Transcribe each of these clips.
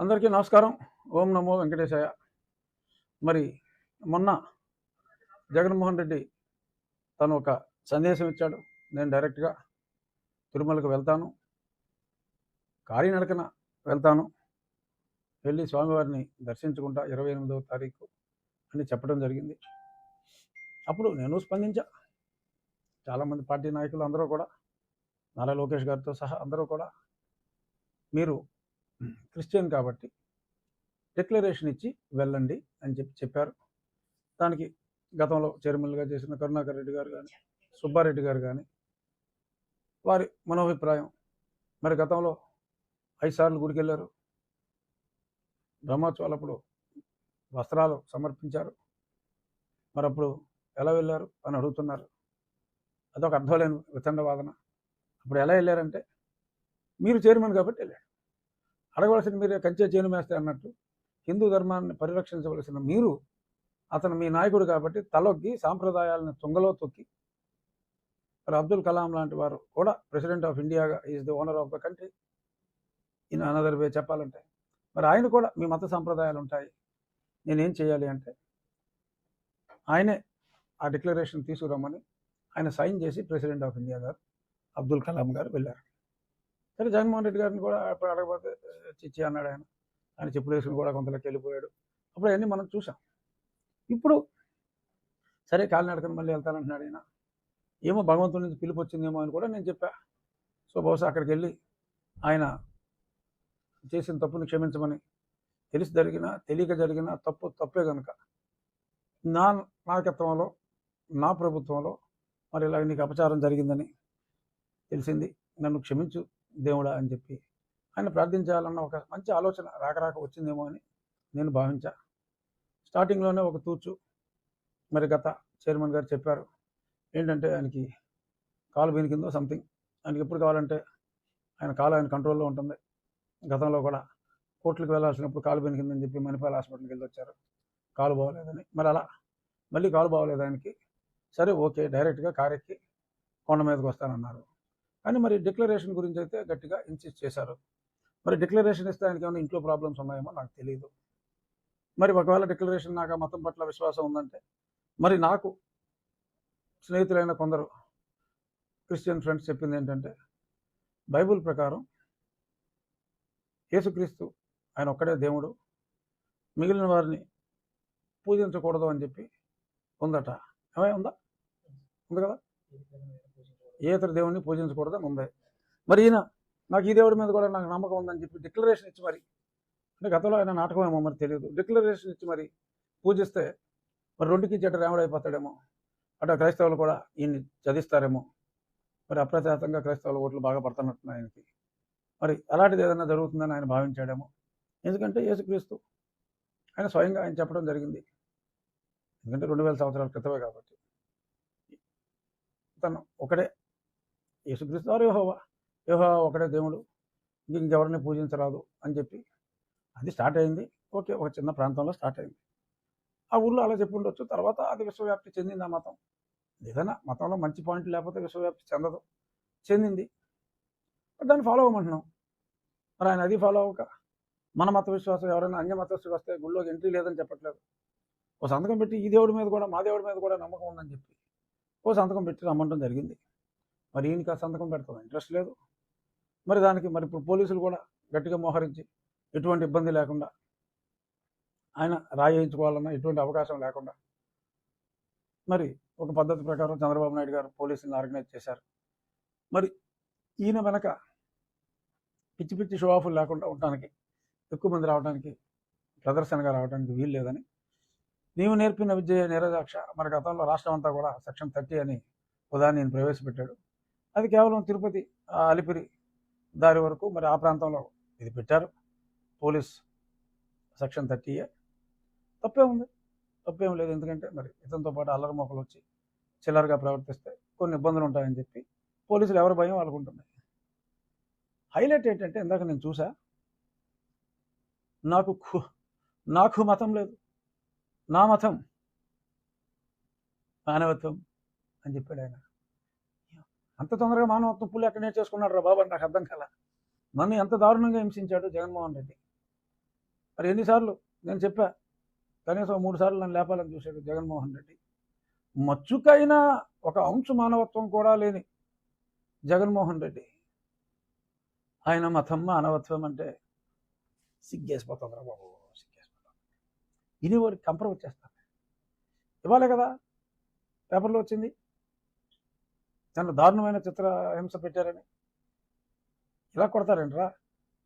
అందరికీ నమస్కారం. ఓం నమో వెంకటేశాయ. మరి మొన్న జగన్మోహన్ రెడ్డి తను ఒక సందేశం ఇచ్చాడు. నేను డైరెక్ట్గా తిరుమలకు వెళ్తాను. కాలినడకన వెళ్తాను. వెళ్ళి స్వామివారిని దర్శించుకుంటా ఇరవై ఎనిమిదవ తారీఖు అని చెప్పడం జరిగింది. అప్పుడు నేను స్పందించా. చాలామంది పార్టీ నాయకులు అందరూ కూడా నారా లోకేష్ గారితో సహా అందరూ కూడా మీరు క్రిస్టియన్ కాబట్టి డిక్లరేషన్ ఇచ్చి వెళ్ళండి అని చెప్పి చెప్పారు. దానికి గతంలో చైర్మన్గా చేసిన కరుణాకర్ రెడ్డి గారు కానీ సుబ్బారెడ్డి గారు కానీ వారి మనోభిప్రాయం. మరి గతంలో ఐదు సార్లు గుడికి వెళ్ళారు బ్రహ్మోత్సవాలప్పుడు వస్త్రాలు సమర్పించారు. మరి అప్పుడు ఎలా వెళ్ళారు అని అడుగుతున్నారు. అదొక అర్థం లేని వితండ వాదన అప్పుడు ఎలా వెళ్ళారంటే మీరు చైర్మన్ కాబట్టి వెళ్ళారు. అడగవలసిన మీరే కంచె చేను మేస్తే అన్నట్టు. హిందూ ధర్మాన్ని పరిరక్షించవలసిన మీరు అతను మీ నాయకుడు కాబట్టి తలొగ్గి సాంప్రదాయాలను తుంగలో తొక్కి మరి అబ్దుల్ కలాం లాంటి వారు కూడా president of ఇండియాగా is the owner of the country. In another way చెప్పాలంటే. మరి ఆయన కూడా మీ మత సాంప్రదాయాలు ఉంటాయి. నేనేం చేయాలి అంటే ఆయనే ఆ డిక్లరేషన్ తీసుకురమ్మని ఆయన సైన్ చేసి ప్రెసిడెంట్ ఆఫ్ ఇండియా గారు అబ్దుల్ కలాం గారు వెళ్ళారు. సరే జగన్మోహన్ రెడ్డి గారిని కూడా అప్పుడు అడగపోతే చిచ్చి అన్నాడు ఆయన. ఆయన చెప్పులు వేసుకుని కూడా కొంతలోకి వెళ్ళిపోయాడు. అప్పుడు అవన్నీ మనం చూసాం. ఇప్పుడు సరే కాలినడకని మళ్ళీ వెళ్తానంటున్నాడు ఆయన. ఏమో భగవంతుడి నుంచి పిలుపు వచ్చిందేమో అని కూడా నేను చెప్పా. సో బహుశా అక్కడికి వెళ్ళి ఆయన చేసిన తప్పుని క్షమించమని. తెలిసి జరిగిన తెలియక జరిగిన తప్పు తప్పే కనుక నా నాయకత్వంలో నా ప్రభుత్వంలో మరి ఇలా నీకు అపచారం జరిగిందని తెలిసింది. నన్ను క్షమించు. దేవుడా అని చెప్పి ఆయన ప్రార్థించాలన్న ఒక మంచి ఆలోచన రాక రాక వచ్చిందేమో అని నేను భావించా. స్టార్టింగ్లోనే ఒక తూచు. మరి గత చైర్మన్ గారు చెప్పారు ఏంటంటే ఆయనకి కాలు బీనికిందో సంథింగ్ ఆయనకి ఎప్పుడు కావాలంటే ఆయన కాలు ఆయన కంట్రోల్లో ఉంటుంది. గతంలో కూడా కోర్టులకు వెళ్ళాల్సినప్పుడు కాలు బీనికిందని చెప్పి మణిపాల్ హాస్పిటల్కి వెళ్ళి వచ్చారు. కాలు బాగోలేదని. మరి అలా మళ్ళీ కాలు బాగోలేదు ఆయనకి. సరే ఓకే డైరెక్ట్గా కారెక్కి కొండ మీదకి వస్తానన్నారు. కానీ మరి డిక్లరేషన్ గురించి అయితే గట్టిగా ఇన్సిస్ట్ చేశారు. మరి డిక్లరేషన్ ఇస్తే ఆయనకి ఏమైనా ఇంట్లో ప్రాబ్లమ్స్ ఉన్నాయేమో నాకు తెలియదు మరి ఒకవేళ డిక్లరేషన్ నాకు ఆ మతం పట్ల విశ్వాసం ఉందంటే మరి నాకు స్నేహితులైన కొందరు క్రిస్టియన్ ఫ్రెండ్స్ చెప్పింది ఏంటంటే బైబిల్ ప్రకారం యేసుక్రీస్తు ఆయన ఒక్కడే దేవుడు మిగిలిన వారిని పూజించకూడదు అని చెప్పి ఉందట. ఏమై ఉందా? ఉంది కదా? ఏ ఇతర దేవుడిని పూజించకూడదని ఉంది. మరి ఈయన నాకు ఈ దేవుడి మీద కూడా నాకు నమ్మకం ఉందని చెప్పి డిక్లరేషన్ ఇచ్చి మరి అంటే గతంలో ఆయన నాటకం ఏమో మరి తెలియదు. డిక్లరేషన్ ఇచ్చి మరి పూజిస్తే మరి రెండుకి చెట్టు రాముడు అయిపోతాడేమో. అటు క్రైస్తవులు కూడా ఈయన్ని చదిస్తారేమో మరి అప్రచాతంగా క్రైస్తవుల ఓట్లు బాగా పడుతున్నట్టున్నాయి ఆయనకి. మరి అలాంటిది ఏదైనా జరుగుతుందని ఆయన భావించాడేమో. ఎందుకంటే యేసుక్రీస్తు ఆయన స్వయంగా ఆయన చెప్పడం జరిగింది. ఎందుకంటే రెండు వేల సంవత్సరాల క్రితమే కాబట్టి తను ఒకడే యేసుక్రీస్తు వారు యెహోవా యెహోవా ఒకటే దేవుడు ఇంకెవరిని పూజించరాదు అని చెప్పి అది స్టార్ట్ అయింది. ఓకే ఒక చిన్న ప్రాంతంలో స్టార్ట్ అయింది. ఆ ఊళ్ళో అలా చెప్పి ఉండొచ్చు. తర్వాత అది విశ్వవ్యాప్తి చెందింది ఆ మతం. ఏదైనా మతంలో మంచి పాయింట్ లేకపోతే విశ్వవ్యాప్తి చెందదు. చెందింది. దాన్ని ఫాలో అవ్వమంటున్నాం. మరి ఆయన అది ఫాలో అవ్వక మన మత విశ్వాసం ఎవరైనా అన్య మతస్థులు వస్తే గుళ్ళోకి ఎంట్రీ లేదని చెప్పట్లేదు. ఓ సంతకం పెట్టి ఈ దేవుడి మీద కూడా మా దేవుడి మీద కూడా నమ్మకం ఉందని చెప్పి ఓ సంతకం పెట్టి రమ్మంటం జరిగింది. మరి ఈయనకి ఆ సంతకం పెడతాం ఇంట్రెస్ట్ లేదు. మరి దానికి మరి ఇప్పుడు పోలీసులు కూడా గట్టిగా మోహరించి ఎటువంటి ఇబ్బంది లేకుండా ఆయన రాయించుకోవాలన్నా ఎటువంటి అవకాశం లేకుండా మరి ఒక పద్ధతి ప్రకారం చంద్రబాబు నాయుడు గారు పోలీసులను ఆర్గనైజ్ చేశారు. మరి ఈయన వెనక పిచ్చి పిచ్చి షో ఆఫ్లు లేకుండా ఉండటానికి ఎక్కువ మంది రావడానికి ప్రదర్శనగా రావడానికి వీలు లేదని నీవు నేర్పిన విద్య నీరజాక్ష మరి గతంలో రాష్ట్రం అంతా కూడా సెక్షన్ థర్టీ అని ఉదాహరణ నేను ప్రవేశపెట్టాడు. అది కేవలం తిరుపతి ఆ అలిపిరి దారి వరకు మరి ఆ ప్రాంతంలో ఇది పెట్టారు. పోలీస్ సెక్షన్ థర్టీయే తప్పే ఉంది. తప్పేం లేదు. ఎందుకంటే మరి ఇతనితో పాటు అల్లరి మొక్కలు వచ్చి చిల్లరగా ప్రవర్తిస్తే కొన్ని ఇబ్బందులు ఉంటాయని చెప్పి పోలీసులు ఎవరి భయం వాళ్ళకు ఉంటుంది. హైలైట్ ఏంటంటే ఇందాక నేను చూసా. నాకు నాకు మతం లేదు. నా మతం మానవత్వం అని చెప్పాడు ఆయన. అంత తొందరగా మానవత్వం పులి ఎక్కడ నేర్చేసుకున్నాడు రా బాబు నాకు అర్థం కల. నన్ను ఎంత దారుణంగా హింసించాడు జగన్మోహన్ రెడ్డి. మరి ఎన్నిసార్లు? నేను చెప్పా. కనీసం మూడు సార్లు నన్ను లేపాలని చూశాడు జగన్మోహన్ రెడ్డి. మచ్చుకైనా ఒక అంశు మానవత్వం కూడా లేని జగన్మోహన్ రెడ్డి. ఆయన మతం మానవత్వం అంటే సిగ్గేసిపోతుందిరా బాబు సిగ్గేసిపోతుంది. ఇని వారికి కంపరం వచ్చేస్తాను. ఇవ్వాలి కదా? పేపర్లో వచ్చింది? దానిలో దారుణమైన చిత్ర హింస పెట్టారని. ఇలా కొడతారంట్రా?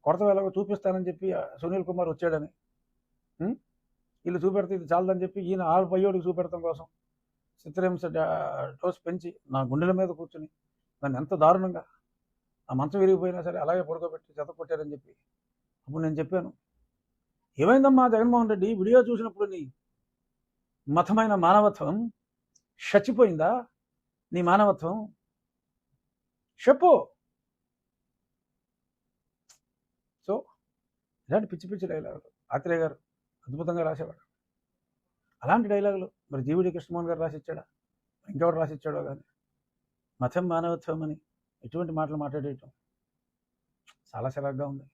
కొడత ఎలాగో చూపిస్తానని చెప్పి సునీల్ కుమార్ వచ్చాడని. వీళ్ళు చూపెడితే ఇది చాలదని చెప్పి ఈయన ఆరు పయ్యోడికి చూపెడతాం కోసం చిత్రహింస డోస్ పెంచి నా గుండెల మీద కూర్చుని నన్ను ఎంత దారుణంగా. ఆ మంచం విరిగిపోయినా సరే అలాగే పడుకోబెట్టి చెత్త కొట్టారని చెప్పి. అప్పుడు నేను చెప్పాను ఏమైందమ్మా జగన్మోహన్ రెడ్డి? వీడియో చూసినప్పుడు నీ మతమైన మానవత్వం చచ్చిపోయిందా? నీ మానవత్వం చెప్పు. సో ఇలాంటి పిచ్చి పిచ్చి డైలాగులు. ఆత్రేయ గారు అద్భుతంగా రాసేవాడు. అలాంటి డైలాగులు మరి జీవుడి కృష్ణమోహన్ గారు రాసిచ్చాడా? ఇంకెవరు రాసిచ్చాడో కానీ మతం మానవత్వం అని ఎటువంటి మాటలు మాట్లాడేయటం చాలా సరగ్గా ఉంది.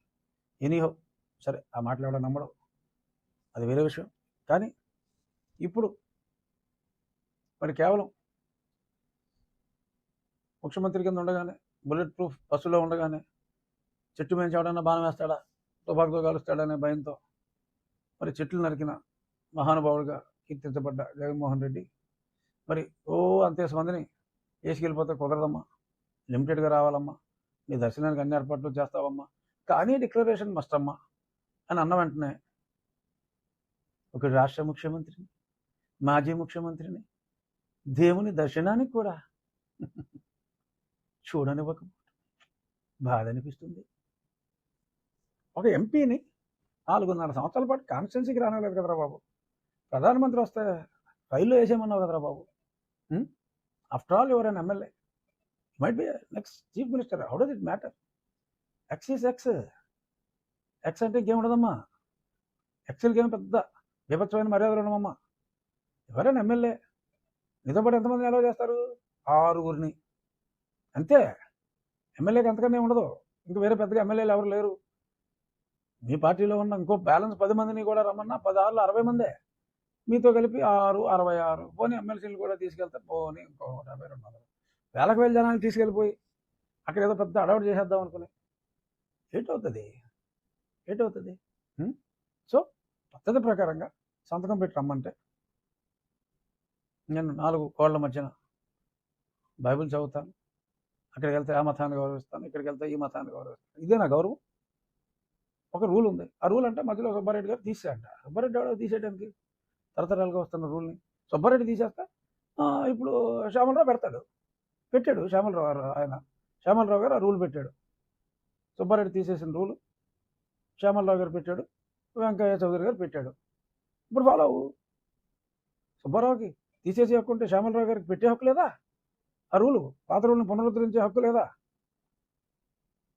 ఎనీహో సరే ఆ మాటలు ఎవడో నమ్మడం అది వేరే విషయం. కానీ ఇప్పుడు మరి కేవలం ముఖ్యమంత్రి కింద ఉండగానే బుల్లెట్ ప్రూఫ్ బస్సులో ఉండగానే చెట్టు మీద ఎవడన్నా బాణం వేస్తాడా? తుపాకుతో కాలుస్తాడనే భయంతో మరి చెట్లు నరికిన మహానుభావుడిగా కీర్తించబడ్డ జగన్మోహన్ రెడ్డి. మరి ఓ అంతే మందిని వేసుకెళ్ళిపోతే కుదరదమ్మా. లిమిటెడ్గా రావాలమ్మా. నీ దర్శనానికి అన్ని ఏర్పాట్లు చేస్తావమ్మా. కానీ డిక్లరేషన్ మస్ట్ అమ్మా అని అన్న వెంటనే ఒక రాష్ట్ర ముఖ్యమంత్రిని మాజీ ముఖ్యమంత్రిని దేవుని దర్శనానికి కూడా చూడనివ్వకపోవడం బాధ అనిపిస్తుంది ఒక ఎంపీని నాలుగున్నర సంవత్సరాల పాటు కాన్స్టిట్యున్సీకి రానివ్వలేదు కదరా బాబు. ప్రధానమంత్రి వస్తే రైల్లో వేసేయమన్నావు కదరా బాబు. After all your an MLA might be next chief minister how does it matter ex is ex ex అంటే ఇంకేం ఉండదమ్మా. ఎక్సెల్ ఏం పెద్ద విభత్సమైన మర్యాదలు ఉండమమ్మా ఎవరైనా ఎమ్మెల్యే నీతో పాటు ఎంతమందిని ఎలా చేస్తారు? ఆరుగురిని. అంతే. ఎమ్మెల్యేకి అంతకనే ఉండదు ఇంకా వేరే పెద్దగా ఎమ్మెల్యేలు ఎవరు లేరు. మీ పార్టీలో ఉన్న ఇంకో బ్యాలెన్స్ పది మందిని కూడా రమ్మన్నా పది ఆరులో అరవై మందే. మీతో కలిపి ఆరు అరవై ఆరు. పోనీ ఎమ్మెల్సీలు కూడా తీసుకెళ్తే పోనీ ఇంకో డెబ్బై రెండు వందలు. వేలకు వేల జనాన్ని తీసుకెళ్ళిపోయి అక్కడ ఏదో పెద్ద అడవాటు చేసేద్దాం అనుకుని. ఏటవుతుంది? ఏటవుతుంది? సో పద్ధతి ప్రకారంగా సంతకం పెట్టి రమ్మంటే నేను నాలుగు కోళ్ళ మధ్యన బైబిల్ చదువుతాను. అక్కడికి వెళ్తే ఆ మతాన్ని గౌరవిస్తాను ఇక్కడికి వెళ్తే ఈ మతాన్ని గౌరవిస్తాను. ఇదే నా గౌరవం. ఒక రూల్ ఉంది. ఆ రూల్ అంటే మధ్యలో సుబ్బారెడ్డి గారు తీసేయంట. సుబ్బారెడ్డి ఎవడో తీసేయడానికి తరతరాలుగా వస్తున్న రూల్ని. సుబ్బారెడ్డి తీసేస్తే ఇప్పుడు శ్యామలరావు పెడతాడు. పెట్టాడు శ్యామలరావు గారు ఆయన. శ్యామలరావు గారు ఆ రూల్ పెట్టాడు. సుబ్బారెడ్డి తీసేసిన రూల్ శ్యామలరావు గారు పెట్టాడు. వెంకయ్య చౌదరి గారు పెట్టాడు. ఇప్పుడు ఫాలో అవ్వు. సుబ్బారావుకి తీసేసి హక్కు ఉంటే శ్యామలరావు గారికి పెట్టే హక్కు లేదా? ఆ రూలు పాత రూల్ని పునరుద్ధరించే హక్కు లేదా?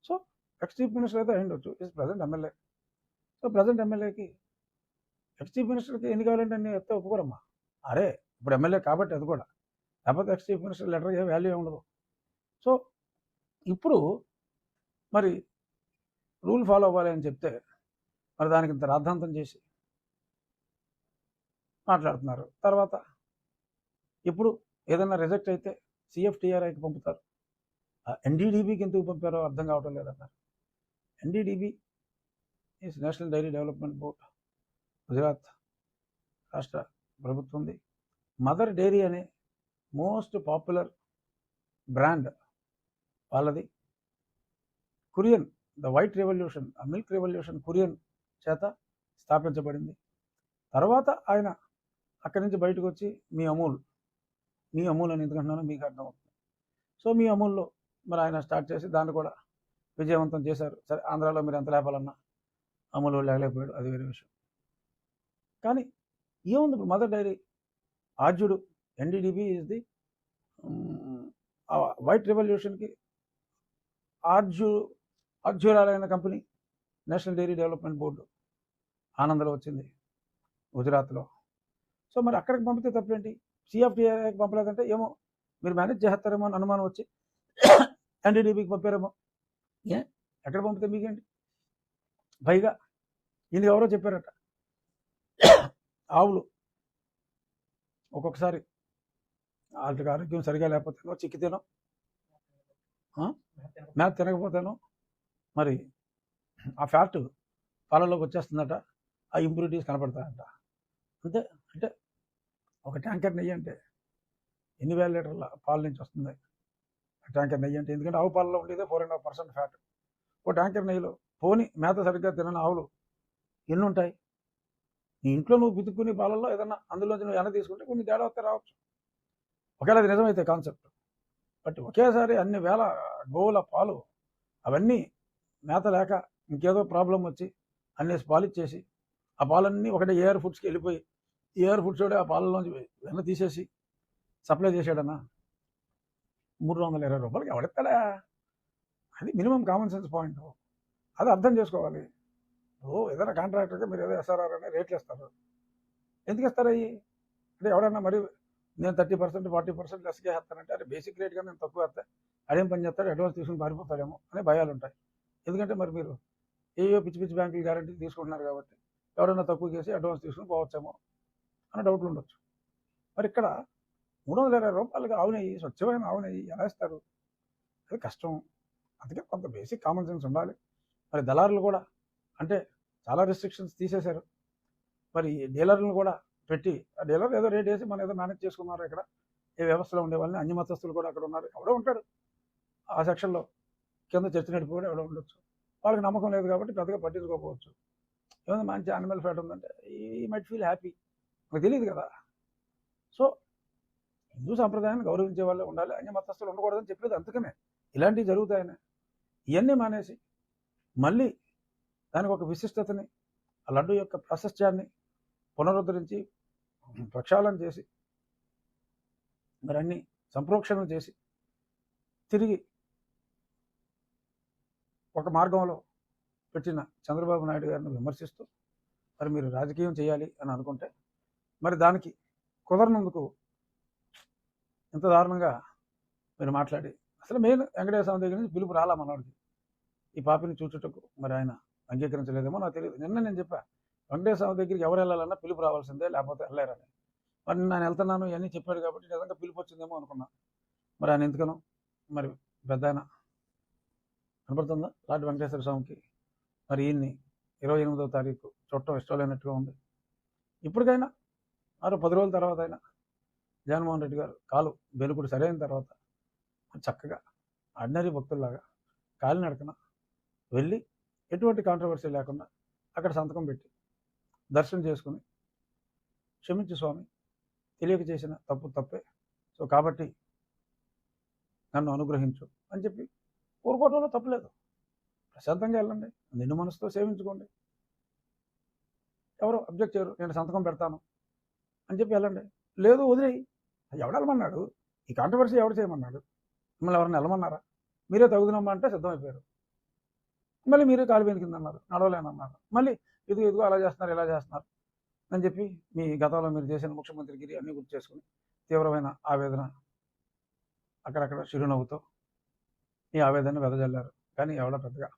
సో ఎక్స్ చీఫ్ మినిస్టర్ అయితే అయ్యుండొచ్చు. Is present MLA so present ఎమ్మెల్యేకి ఎక్స్ చీఫ్ మినిస్టర్కి ఎన్ని కావాలంటే అన్ని ఎత్తే ఒప్పుకోరమ్మా. అరే ఇప్పుడు ఎమ్మెల్యే కాబట్టి అది కూడా. లేకపోతే ఎక్స్ చీఫ్ మినిస్టర్ లెటర్ ఏ వాల్యూ ఉండదు. సో ఇప్పుడు మరి రూల్ ఫాలో అవ్వాలి అని చెప్తే మరి దానికి ఇంత రాద్ధాంతం చేసి మాట్లాడుతున్నారు. తర్వాత ఇప్పుడు ఏదైనా రిజెక్ట్ అయితే సిఎఫ్టిఆర్ఐకి పంపుతారు. ఎన్డీడీబీకి ఎందుకు పంపారో అర్థం కావటం లేదన్నారు. NDDB is national dairy development board Gujarat రాష్ట్ర ప్రభుత్వంది మదర్ డైరీ అనే మోస్ట్ పాపులర్ బ్రాండ్ వాళ్ళది. కురియన్ ద వైట్ రెవల్యూషన్ ఆ మిల్క్ రెవల్యూషన్ కురియన్ చేత స్థాపించబడింది. తర్వాత ఆయన అక్కడి నుంచి బయటకు వచ్చి మీ అమూల్ మీ అమూల్ అని ఎందుకంటున్నానో మీకు అర్థమవుతుంది సో మీ అమూల్లో మరి ఆయన స్టార్ట్ చేసి దాన్ని కూడా విజయవంతం చేశారు. సరే ఆంధ్రాలో మీరు ఎంత లేపాలన్నా అమూల్ లేకపోయాడు. అది వేరే విషయం. కానీ ఏముంది ఇప్పుడు మదర్ డైరీ? ఆర్జుడు ఎన్డీడీబీ ఇస్ ది వైట్ రెవల్యూషన్కి ఆర్జు ఆర్జురాలైన company national dairy development board ఆనందలో వచ్చింది గుజరాత్లో. సో మరి అక్కడికి పంపితే తప్పేంటి? సిఎఫ్టీఐకి పంపలేదంటే ఏమో మీరు మేనేజ్ చేస్తారేమో అని అనుమానం వచ్చి ఎన్డీడీబీకి పంపారేమో. ఏ ఎక్కడ పంపితే మీకేంటి? పైగా ఇది ఎవరో చెప్పారట. ఆవులు ఒక్కొక్కసారి వాటికి ఆరోగ్యం సరిగా లేకపోతేనో చిక్కితేనో? మేత తినకపోతేనో మరి ఆ ఫ్యాట్ పాలలోకి వచ్చేస్తుందట ఆ ఇంప్యూరిటీస్ కనపడతాయంట. అంతే అంటే ఒక ట్యాంకర్ నెయ్యి అంటే ఎన్ని వేల లీటర్ల పాల నుంచి వస్తుంది? ఆ ట్యాంకర్ నెయ్యి అంటే ఎందుకంటే ఆవు పాలలో ఉండేదే four and half percent fat oh tanker నెయ్యిలో పోని మేత సరిగ్గా తినని ఆవులు ఎన్ని ఉంటాయి? నీ ఇంట్లో నువ్వు బితుక్కునే పాలల్లో ఏదన్నా అందులోంచి నువ్వు ఎన్న తీసుకుంటే కొన్ని తేడా వస్తే రావచ్చు. ఒకవేళ అది నిజమైతే కాన్సెప్ట్. బట్ ఒకేసారి అన్ని వేల గోవుల పాలు అవన్నీ మేత లేక ఇంకేదో ప్రాబ్లం వచ్చి అన్నేసి పాలు ఇచ్చేసి ఆ పాలన్నీ ఒకటే ఏఆర్ ఫుడ్స్కి వెళ్ళిపోయి ఏఆర్ ఫుడ్స్ ఆ పాలలోంచి వెన్న తీసేసి సప్లై చేశాడన్నా. మూడు వందల ఇరవై రూపాయలకి ఎవడెత్తాడా అది మినిమం కామన్ సెన్స్ పాయింట్. అది అర్థం చేసుకోవాలి. ఓ ఏదైనా కాంట్రాక్టర్గా మీరు ఏదో ఎస్ఆర్ఆర్ అనే రేట్లు ఇస్తారు. ఎందుకు ఇస్తారు అయ్యి? అంటే ఎవడన్నా మరి నేను థర్టీ పర్సెంట్ ఫార్టీ పర్సెంట్ లెస్గా వేస్తానంటే అరే బేసిక్ రేట్గా నేను తక్కువ వేస్తా అడేం పని చేస్తాడు అడ్వాన్స్ తీసుకుని పారిపోతాడేమో అనే భయాలు ఉంటాయి. ఎందుకంటే మరి మీరు ఏయో పిచ్చి పిచ్చి బ్యాంకులు గ్యారంటీ తీసుకుంటున్నారు కాబట్టి ఎవరైనా తక్కువ చేసి అడ్వాన్స్ తీసుకుని పోవచ్చేమో. అన్న డౌట్లు ఉండొచ్చు. మరి ఇక్కడ మూడు వందల ఇరవై రూపాయలకి ఆవునేయి స్వచ్ఛమైన ఆవునేయి ఎలా ఇస్తారు? అది కష్టం. అందుకే కొంత బేసిక్ కామన్ సెన్స్ ఉండాలి. మరి దళారులు కూడా అంటే చాలా రెస్ట్రిక్షన్స్ తీసేశారు. మరి డీలర్లను కూడా పెట్టి ఆ డీలర్ ఏదో రేట్ వేసి మనం ఏదో మేనేజ్ చేసుకున్నారు ఇక్కడ. ఏ వ్యవస్థలో ఉండే వాళ్ళని మతస్థులు కూడా అక్కడ ఉన్నారు. ఎవడో ఉంటాడు. ఆ సెక్షన్లో కింద చర్చ నడిపి ఎవడో ఉండొచ్చు. వాళ్ళకి నమ్మకం లేదు కాబట్టి పెద్దగా పట్టించుకోకపోవచ్చు. ఏమైనా మంచి యానిమల్ ఫ్యాట్ ఉందంటే ఈ మైట్ ఫీల్ హ్యాపీ నాకు తెలియదు కదా. సో హిందూ సాంప్రదాయాన్ని గౌరవించే వాళ్ళే ఉండాలి అన్య మతస్థులు ఉండకూడదని చెప్పేది అందుకనే ఇలాంటివి జరుగుతాయని. ఇవన్నీ మానేసి మళ్ళీ దానికి ఒక విశిష్టతని ఆ లడ్డు యొక్క ప్రాశస్త్యాన్ని పునరుద్ధరించి ప్రక్షాళన చేసి మరి అన్ని సంప్రోక్షణలు చేసి తిరిగి ఒక మార్గంలో పెట్టిన చంద్రబాబు నాయుడు గారిని విమర్శిస్తూ మరి మీరు రాజకీయం చేయాలి అని అనుకుంటే మరి దానికి కుదరనందుకు ఇంత దారుణంగా మీరు మాట్లాడి. అసలు మెయిన్ వెంకటేశ్వర స్వామి దగ్గర నుంచి పిలుపు రాలా మనవాడికి ఈ పాపిని చూచుటకు మరి ఆయన అంగీకరించలేదేమో నాకు తెలియదు. నిన్న నేను చెప్పా వెంకటేశ్వర స్వామి దగ్గరికి ఎవరు వెళ్ళాలన్నా పిలుపు రావాల్సిందే లేకపోతే వెళ్ళారని మరి నేను వెళ్తున్నాను ఇవన్నీ చెప్పాడు కాబట్టి నిజంగా పిలుపు వచ్చిందేమో అనుకున్నా. మరి ఆయన ఎందుకనో? మరి పెద్ద ఆయన కనపడుతుందా? లాంటి వెంకటేశ్వర స్వామికి. మరి ఈయన్ని ఇరవై ఎనిమిదవ తారీఖు చూడటం ఇష్టం లేనట్టుగా ఉంది. ఇప్పటికైనా మరో పది రోజుల తర్వాత అయినా. జగన్మోహన్ రెడ్డి గారు కాలు బెనుకుడు సరైన తర్వాత చక్కగా ఆర్డినరీ భక్తుల్లాగా కాలినడకన వెళ్ళి ఎటువంటి కాంట్రవర్సీ లేకుండా అక్కడ సంతకం పెట్టి దర్శనం చేసుకుని క్షమించు స్వామి తెలియక చేసిన తప్పు తప్పే. సో కాబట్టి నన్ను అనుగ్రహించు అని చెప్పి కోరుకోవడంలో తప్పలేదు ప్రశాంతంగా వెళ్ళండి నిన్ను మనసుతో సేవించుకోండి. ఎవరు అబ్జెక్ట్ చేయరు నేను సంతకం పెడతాను. అని చెప్పి వెళ్ళండి. లేదు వదిలేయి. ఎవడు వెళ్ళమన్నాడు? ఈ కాంట్రవర్సీ ఎవడు చేయమన్నాడు? మిమ్మల్ని ఎవరైనా వెళ్ళమన్నారా? మీరే తగుదనమ్మా అంటే సిద్ధమైపోయారు. మళ్ళీ మీరే కాలు కింద అన్నారు నడవలేనన్నారు. మళ్ళీ ఇదిగో ఇదిగో అలా చేస్తున్నారు ఇలా చేస్తున్నారు అని చెప్పి మీ గతంలో మీరు చేసిన ముఖ్యమంత్రిగిరి అన్నీ గుర్తు చేసుకుని తీవ్రమైన ఆవేదన అక్కడక్కడ చిరునవ్వుతో ఈ ఆవేదన వెదజల్లారు. కానీ ఎవడో పెద్దగా